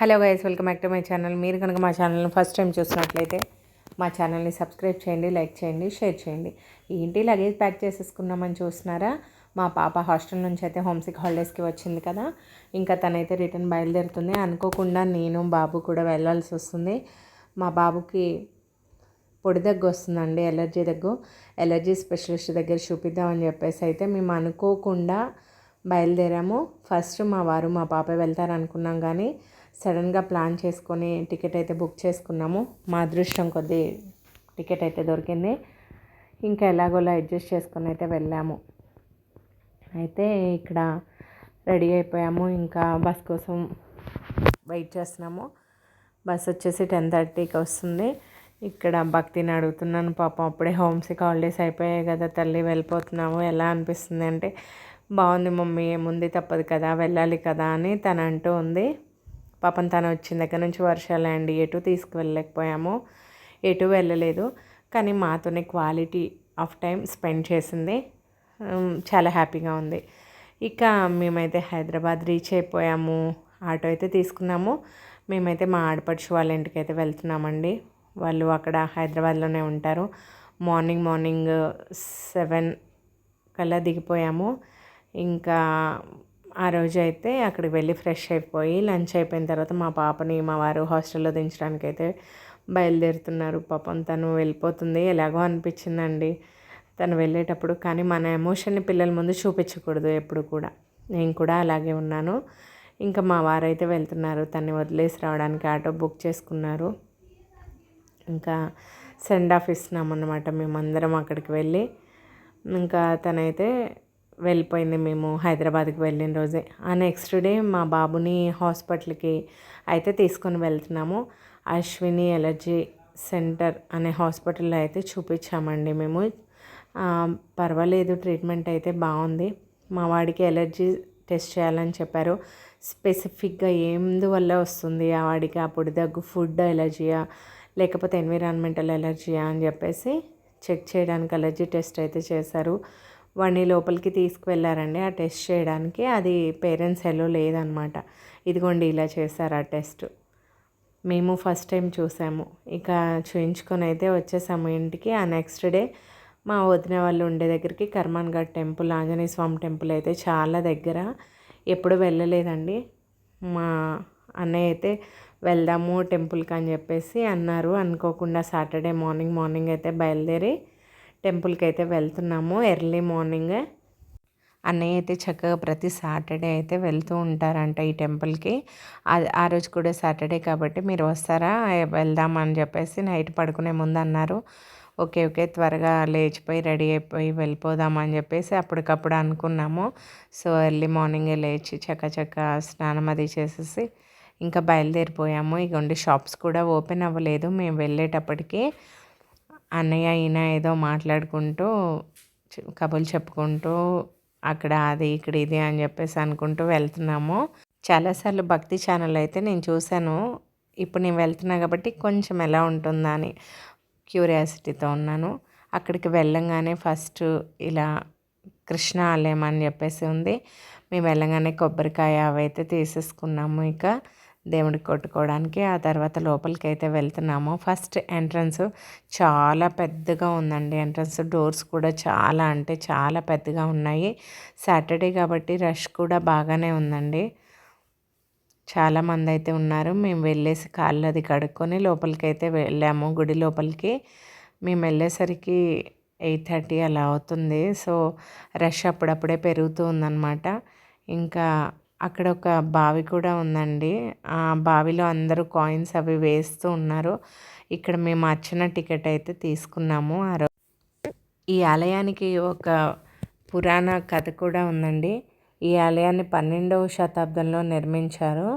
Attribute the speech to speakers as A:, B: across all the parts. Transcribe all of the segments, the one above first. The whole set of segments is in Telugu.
A: Hello guys welcome back to my channel. మీరు కనుక మా ఛానల్ని ఫస్ట్ టైం చూసినట్లయితే మా ఛానల్ని సబ్స్క్రైబ్ చేయండి లైక్ చేయండి షేర్ చేయండి. ఏంటి లగేజ్ ప్యాక్ చేసేసుకున్నామని చూస్తున్నారా? మా పాప హాస్టల్ నుంచి అయితే హోమ్సిక్ హాలిడేస్కి వచ్చింది కదా. ఇంకా తనైతే రిటర్న్ బయలుదేరుతుంది. అనుకోకుండా నేను బాబు కూడా వెళ్ళాల్సి వస్తుంది. మా బాబుకి పొడి దగ్గు వస్తుందండి ఎలర్జీ దగ్గు. ఎలర్జీ స్పెషలిస్ట్ దగ్గర చూపిద్దామని చెప్పేసి అయితే మేము అనుకోకుండా బయలుదేరాము. ఫస్ట్ మా వారు మా పాప వెళ్తారు అనుకున్నాం కానీ సడన్గా ప్లాన్ చేసుకొని టికెట్ అయితే బుక్ చేసుకున్నాము. మా అదృష్టం కొద్దీ టికెట్ అయితే దొరికింది. ఇంకా ఎలాగోలా అడ్జస్ట్ చేసుకొని అయితే వెళ్ళాము. అయితే ఇక్కడ రెడీ అయిపోయాము. ఇంకా బస్ కోసం వెయిట్ చేస్తున్నాము. బస్ వచ్చేసి టెన్ థర్టీకి వస్తుంది. ఇక్కడ భక్తిని అడుగుతున్నాను. పాపం అప్పుడే హోమ్సిక్ హాలిడేస్ అయిపోయాయి కదా తల్లి వెళ్ళిపోతున్నాము ఎలా అనిపిస్తుంది అంటే బాగుంది మమ్మీ ఏముంది తప్పదు కదా వెళ్ళాలి కదా అని తను అంటూ ఉంది. పాపం తను వచ్చిన దగ్గర నుంచి వర్షాలు అండి. ఎటు తీసుకువెళ్ళలేకపోయాము. ఎటు వెళ్ళలేదు. కానీ మాతోనే క్వాలిటీ ఆఫ్ టైం స్పెండ్ చేసింది. చాలా హ్యాపీగా ఉంది. ఇక మేమైతే హైదరాబాద్ రీచ్ అయిపోయాము. ఆటో అయితే తీసుకున్నాము. మేమైతే మా ఆడపడుచు వాళ్ళ ఇంటికి అయితే వెళ్తున్నామండి. వాళ్ళు అక్కడ హైదరాబాద్లోనే ఉంటారు. మార్నింగ్ మార్నింగ్ సెవెన్ కల్లా దిగిపోయాము. ఇంకా ఆ రోజు అయితే అక్కడికి వెళ్ళి ఫ్రెష్ అయిపోయి లంచ్ అయిపోయిన తర్వాత మా పాపని మా వారు హాస్టల్లో దించడానికి అయితే బయలుదేరుతున్నారు. పాపం తను వెళ్ళిపోతుంది. ఎలాగో అనిపించిందండి తను వెళ్ళేటప్పుడు. కానీ మన ఎమోషన్ని పిల్లల ముందు చూపించకూడదు ఎప్పుడు కూడా. నేను కూడా అలాగే ఉన్నాను. ఇంకా మా వారైతే వెళ్తున్నారు. తన్ని వదిలేసి రావడానికి ఆటో బుక్ చేసుకున్నారు. ఇంకా సెండ్ ఆఫ్ ఇస్తున్నామన్నమాట. మేమందరం అక్కడికి వెళ్ళి. ఇంకా తనైతే వెళ్ళిపోయింది మేము హైదరాబాద్కి వెళ్ళిన రోజే. ఆ నెక్స్ట్ డే మా బాబుని హాస్పిటల్కి అయితే తీసుకొని వెళ్తున్నాము. అశ్విని ఎలర్జీ సెంటర్ అనే హాస్పిటల్లో అయితే చూపించామండి మేము. పర్వాలేదు ట్రీట్మెంట్ అయితే బాగుంది. మా వాడికి ఎలర్జీ టెస్ట్ చేయాలని చెప్పారు. స్పెసిఫిక్గా ఎందువల్ల వస్తుంది ఆ వాడికి? అప్పుడు దగ్గు ఫుడ్ ఎలర్జీయా? లేకపోతే ఎన్విరాన్మెంటల్ ఎలర్జీయా అని చెప్పేసి చెక్ చేయడానికి ఎలర్జీ టెస్ట్ అయితే చేశారు. వాడిని లోపలికి తీసుకువెళ్ళారండి ఆ టెస్ట్ చేయడానికి. అది పేరెంట్స్ ఎల్లో లేదనమాట. ఇదిగోండి ఇలా చేశారు ఆ టెస్ట్. మేము ఫస్ట్ టైం చూసాము. ఇక చూయించుకొని అయితే వచ్చేసాము ఇంటికి. ఆ నెక్స్ట్ డే మా వదిన వాళ్ళు ఉండే దగ్గరికి కర్మాన్ ఘాట్ టెంపుల్ ఆంజనేయ స్వామి టెంపుల్ అయితే చాలా దగ్గర. ఎప్పుడు వెళ్ళలేదండి. మా అన్నయ్య అయితే వెళ్దాము టెంపుల్కి అని చెప్పేసి అన్నారు. అనుకోకుండా సాటర్డే మార్నింగ్ మార్నింగ్ అయితే బయలుదేరి టెంపుల్కి అయితే వెళ్తున్నాము. ఎర్లీ మార్నింగే. అన్నయ్య అయితే చక్కగా ప్రతి సాటర్డే అయితే వెళ్తూ ఉంటారంట ఈ టెంపుల్కి. అది ఆ రోజు కూడా సాటర్డే కాబట్టి మీరు వస్తారా? వెళ్దాం అని చెప్పేసి నైట్ పడుకునే ముందు అన్నారు. ఓకే ఓకే త్వరగా లేచిపోయి రెడీ అయిపోయి వెళ్ళిపోదాం అని చెప్పేసి అప్పటికప్పుడు అనుకున్నాము. సో ఎర్లీ మార్నింగే లేచి చక్క చక్క స్నానం అది చేసేసి ఇంకా బయలుదేరిపోయాము. ఇగోండి షాప్స్ కూడా ఓపెన్ అవ్వలేదు. మేము వెళ్ళేటప్పటికి అన్నయ్య ఈయన ఏదో మాట్లాడుకుంటూ కబుర్లు చెప్పుకుంటూ అక్కడ అది ఇక్కడ ఇది అని చెప్పేసి అనుకుంటూ వెళ్తున్నాము. చాలాసార్లు భక్తి ఛానల్ అయితే నేను చూశాను. ఇప్పుడు నేను వెళ్తున్నా కాబట్టి కొంచెం ఎలా ఉంటుందా అని క్యూరియాసిటీతో ఉన్నాను. అక్కడికి వెళ్ళంగానే ఫస్ట్ ఇలా కృష్ణ ఆలయం అని చెప్పేసి ఉంది. మేము వెళ్ళగానే కొబ్బరికాయ అవైతే తీసేసుకున్నాము ఇక. దేవుడికి కొట్టుకోవడానికి ఆ తర్వాత లోపలికి అయితే వెళ్తున్నాము. ఫస్ట్ ఎంట్రన్స్ చాలా పెద్దగా ఉందండి. ఎంట్రన్స్ డోర్స్ కూడా చాలా అంటే చాలా పెద్దగా ఉన్నాయి. సాటర్డే కాబట్టి రష్ కూడా బాగానే ఉందండి. చాలామంది అయితే ఉన్నారు. మేము వెళ్ళేసి కాళ్ళు అది కడుక్కొని లోపలికి అయితే వెళ్ళాము. గుడి లోపలికి మేము వెళ్ళేసరికి ఎయిట్ థర్టీ అలా అవుతుంది. సో రష్ అప్పుడప్పుడే పెరుగుతూ ఉందన్నమాట. ఇంకా అక్కడ ఒక బావి కూడా ఉందండి. ఆ బావిలో అందరూ కాయిన్స్ అవి వేస్తూ ఉన్నారు. ఇక్కడ మేము అర్చన టికెట్ అయితే తీసుకున్నాము. ఆ ఈ ఆలయానికి ఒక పురాణ కథ కూడా ఉందండి. ఈ ఆలయాన్ని పన్నెండవ శతాబ్దంలో నిర్మించారు.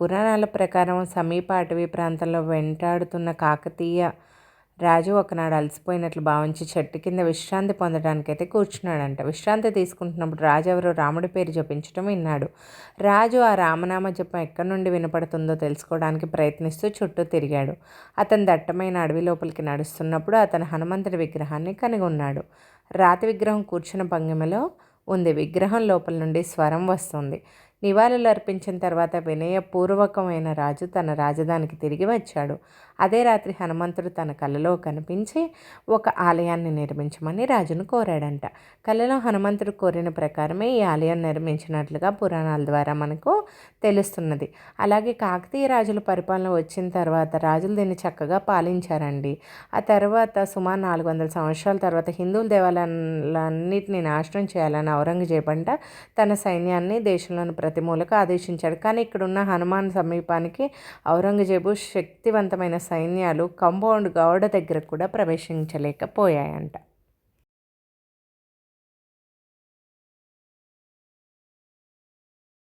A: పురాణాల ప్రకారం సమీప అటవీ ప్రాంతంలో వెంటాడుతున్న కాకతీయ రాజు ఒకనాడు అలసిపోయినట్లు భావించి చెట్టు కింద విశ్రాంతి పొందడానికైతే కూర్చున్నాడంట. విశ్రాంతి తీసుకుంటున్నప్పుడు రాజు ఎవరో రాముడి పేరు జపించడం విన్నాడు. రాజు ఆ రామనామ జపం ఎక్కడి నుండి వినపడుతుందో తెలుసుకోవడానికి ప్రయత్నిస్తూ చుట్టూ తిరిగాడు. అతను దట్టమైన అడవి లోపలికి నడుస్తున్నప్పుడు అతను హనుమంతుడి విగ్రహాన్ని కనుగొన్నాడు. రాతి విగ్రహం కూర్చున్న భంగిమలో ఉంది. విగ్రహం లోపల నుండి స్వరం వస్తుంది. నివాళులు అర్పించిన తర్వాత వినయపూర్వకమైన రాజు తన రాజధానికి తిరిగి వచ్చాడు. అదే రాత్రి హనుమంతుడు తన కలలో కనిపించి ఒక ఆలయాన్ని నిర్మించమని రాజును కోరాడంట. కలలో హనుమంతుడు కోరిన ప్రకారమే ఈ ఆలయం నిర్మించినట్లుగా పురాణాల ద్వారా మనకు తెలుస్తున్నది. అలాగే కాకతీయ రాజుల పరిపాలన వచ్చిన తర్వాత రాజులు దీన్ని చక్కగా పాలించారండి. ఆ తర్వాత సుమారు నాలుగు వందల సంవత్సరాల తర్వాత హిందువుల దేవాలయాలన్నింటినీ నాశనం చేయాలని ఔరంగజేబ్ అంట తన సైన్యాన్ని దేశంలోని ప్రతి మూలకు ఆదేశించాడు. కానీ ఇక్కడున్న హనుమాన్ సమీపానికి ఔరంగజేబు శక్తివంతమైన సైన్యాలు కంపౌండ్ గౌడ దగ్గర కూడా ప్రవేశించలేకపోయాయంట.